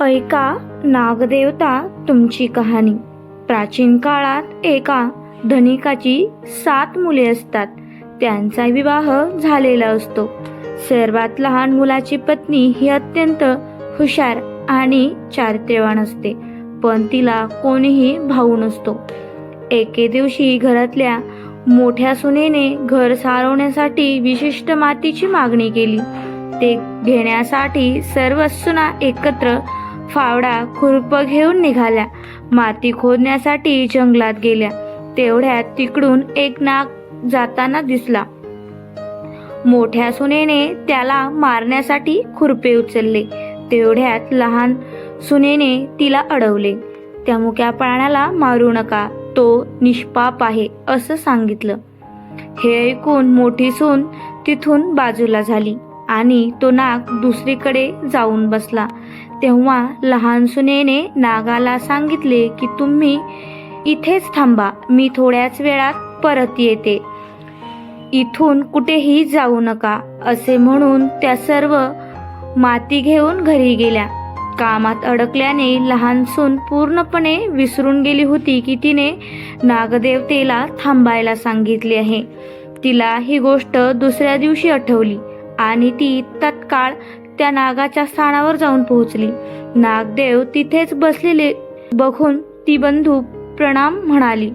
ऐका नागदेवता तुमची कहाणी. प्राचीन काळात एका धनिकाची सात मुले असतात. त्यांचा विवाह झालेला असतो. सर्वात लहान मुलाची पत्नी ही अत्यंत हुशार आणि चारित्र्यवान असते पण तिला कोणीही भाऊ नसतो. एके दिवशी घरातल्या मोठ्या सुनेने घर सारवण्यासाठी विशिष्ट मातीची मागणी केली. ते घेण्यासाठी सर्व सुना एकत्र फावडा खुरप घेऊन निघाल्या. माती खोदण्यासाठी जंगलात गेल्या. तेवढ्यात तिकडून एक नाग जाताना दिसला. मोठ्या सुनेने त्याला मारण्यासाठी खुरपे उचलले. तेवढ्यात लहान सुनेने तिला अडवले. त्या मुक्या प्राण्याला मारू नका. तो निष्पाप आहे असं सांगितलं. हे ऐकून मोठी सून तिथून बाजूला झाली आणि तो नाग दुसरीकडे जाऊन बसला. तेव्हा लहान सुनेने नागाला सांगितले की तुम्ही इथेच थांबा. मी थोड्याच वेळात परत येते. इथून कुठेही जाऊ नका असे म्हणून त्या सर्व माती घेऊन घरी गेल्या. कामात अडकल्याने लहान सून पूर्णपणे विसरून गेली होती की तिने नागदेवतेला थांबायला सांगितले आहे. तिला ही गोष्ट दुसऱ्या दिवशी आठवली आणि ती तत्काळ त्या नागाच्या स्थानावर जाऊन पोहोचली. नागदेव तिथेच बसलेले बघून ती बंधू प्रणाम म्हणाली.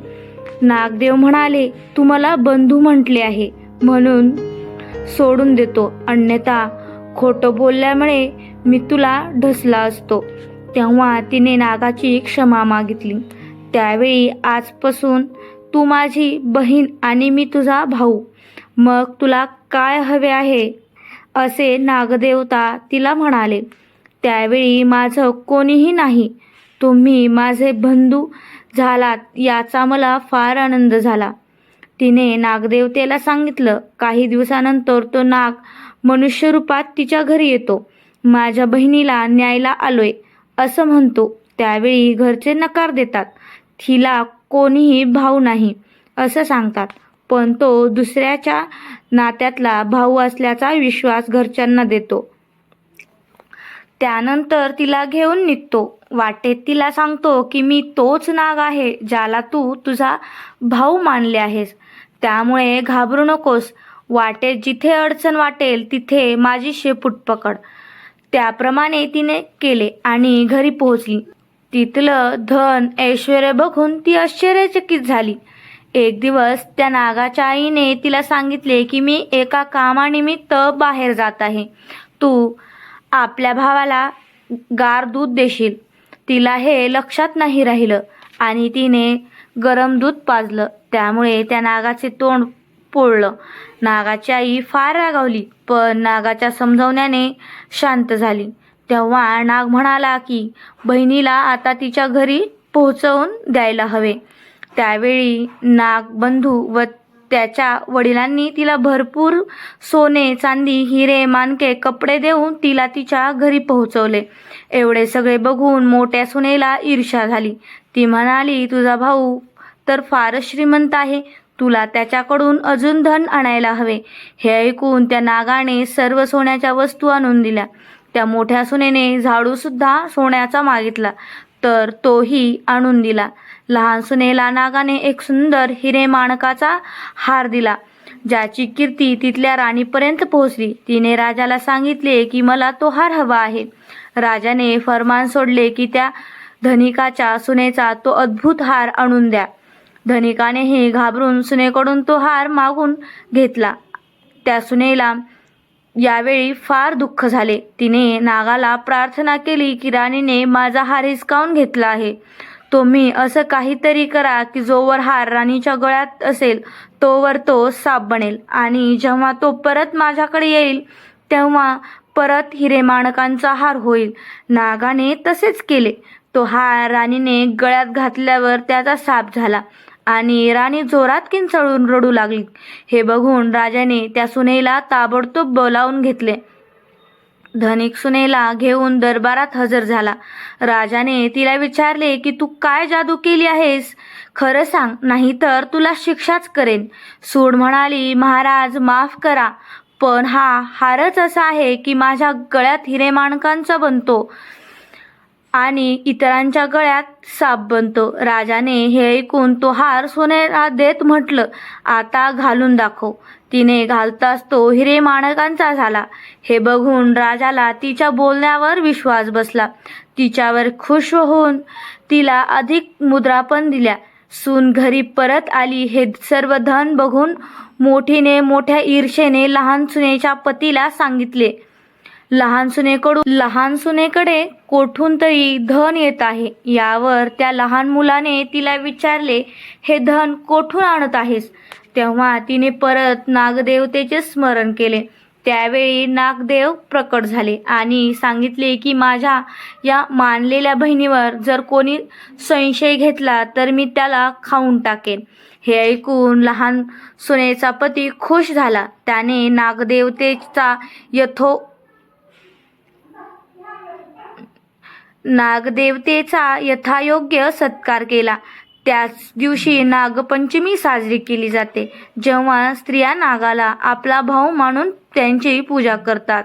नागदेव म्हणाले तू मला बंधू म्हटले आहे म्हणून सोडून देतो. अन्यथा खोटं बोलल्यामुळे मी तुला ढसला असतो. तेव्हा तिने नागाची क्षमा मागितली. त्यावेळी आजपासून तू माझी बहीण आणि मी तुझा भाऊ. मग तुला काय हवे आहे? असे नागदेवता तिला म्हणाले त्यावेळी माझं कोणीही नाही. तुम्ही माझे बंधू झालात याचा मला फार आनंद झाला. तिने नागदेवतेला सांगितलं काही दिवसानंतर तो नाग मनुष्यरूपात तिच्या घरी येतो. माझ्या बहिणीला न्यायला आलोय. असं म्हणतो. त्यावेळी घरचे नकार देतात. तिला कोणीही भाऊ नाही. असं सांगतात. पण तो दुसऱ्याच्या नात्यातला भाऊ असल्याचा विश्वास घरच्यांना देतो. त्यानंतर तिला घेऊन निघतो. वाटेत तिला सांगतो की मी तोच नाग आहे ज्याला तू तुझा भाऊ मानले आहेस. त्यामुळे घाबरू नकोस. वाटेत जिथे अडचण वाटेल तिथे माझी शेपूट पकड. त्याप्रमाणे तिने केले आणि घरी पोहोचली. तिथलं धन ऐश्वर बघून ती आश्चर्यचकित झाली. एक दिवस त्या नागाच्या आईने तिला सांगितले की मी एका कामानिमित्त बाहेर जात आहे. तू आपल्या भावाला गार दूध देशील. तिला हे लक्षात नाही राहिलं आणि तिने गरम दूध पाजलं. त्यामुळे त्या नागाचे तोंड पोळलं. नागाची आई फार रागावली पण नागाच्या समजवण्याने शांत झाली. तेव्हा नाग म्हणाला की बहिणीला आता तिच्या घरी पोहोचवून द्यायला हवे. त्यावेळी नागबंधू व त्याच्या वडिलांनी तिला भरपूर सोने चांदी हिरे मानके कपडे देऊन तिला तिच्या घरी पोहोचवले. एवढे सगळे बघून मोठ्या सुनेला ईर्ष्या झाली. ती म्हणाली तुझा भाऊ तर फारच श्रीमंत आहे. तुला त्याच्याकडून अजून धन आणायला हवे. हे ऐकून त्या नागाने सर्व सोन्याच्या वस्तू आणून दिल्या. त्या मोठ्या सुनेने झाडूसुद्धा सोन्याचा मागितला. तर तोही आणून दिला. लहान सुनेला नागाने एक सुंदर हिरे माणकाचा हार दिला. ज्याची कीर्ती तिथल्या राणीपर्यंत पोहोचली. तिने राजाला सांगितले की मला तो हार हवा आहे. राजाने फरमान सोडले की त्या धनिकाच्या सुनेचा तो अद्भुत हार आणून द्या. धनिकानेही घाबरून सुनेकडून तो हार मागून घेतला. त्या सुनेला यावेळी फार दुःख झाले. तिने नागाला प्रार्थना केली की राणीने माझा हार हिसकावून घेतला आहे. तुम्ही असं काहीतरी करा की जोवर हार राणीच्या गळ्यात असेल तोवर तो साप बनेल. आणि जेव्हा तो परत माझ्याकडे येईल तेव्हा परत हिरे माणकांचा हार होईल. नागाने तसेच केले. तो हार राणीने गळ्यात घातल्यावर त्याचा साप झाला. आणि राणी जोरात किंचळून रडू लागली. हे बघून राजाने त्या सुनेला ताबडतोब बोलावून घेतले. धनिक सुनेला घेऊन दरबारात हजर झाला. राजाने तिला विचारले की तू काय जादू केली आहेस? खरं सांग नाहीतर तुला शिक्षाच करेन. सूड म्हणाली महाराज माफ करा पण हा हारच असा आहे की माझ्या गळ्यात हिरे माणकांचा बनतो. आणि इतरांच्या गळ्यात साप बनतो. राजाने हे ऐकून तो हार सोन्याला देत म्हटलं आता घालून दाखव. तिने घालताच तो हिरे माणकांचा झाला. हे बघून राजाला तिच्या बोलण्यावर विश्वास बसला. तिच्यावर खुश होऊन तिला अधिक मुद्रा पण दिल्या. सून घरी परत आली. हे सर्व धन बघून मोठीने मोठ्या ईर्षेने लहान सुनेच्या पतीला सांगितले. लहान सुनेकडून लहान सुनेकडे कोठून तरी धन येत आहे. यावर त्या लहान मुलाने तिला विचारले हे धन कोठून आणत आहेस? तेव्हा तिने परत नागदेवतेचे स्मरण केले. त्यावेळी नागदेव प्रकट झाले आणि सांगितले की माझ्या या मानलेल्या बहिणीवर जर कोणी संशय घेतला तर मी त्याला खाऊन टाकेन. हे ऐकून लहान सुनेचा पती खुश झाला. त्याने नागदेवतेचा यथो नागदेवतेचा यथायोग्य सत्कार केला. त्याच दिवशी नागपंचमी साजरी केली जाते. जेव्हा स्त्रिया नागाला आपला भाऊ मानून त्यांची पूजा करतात.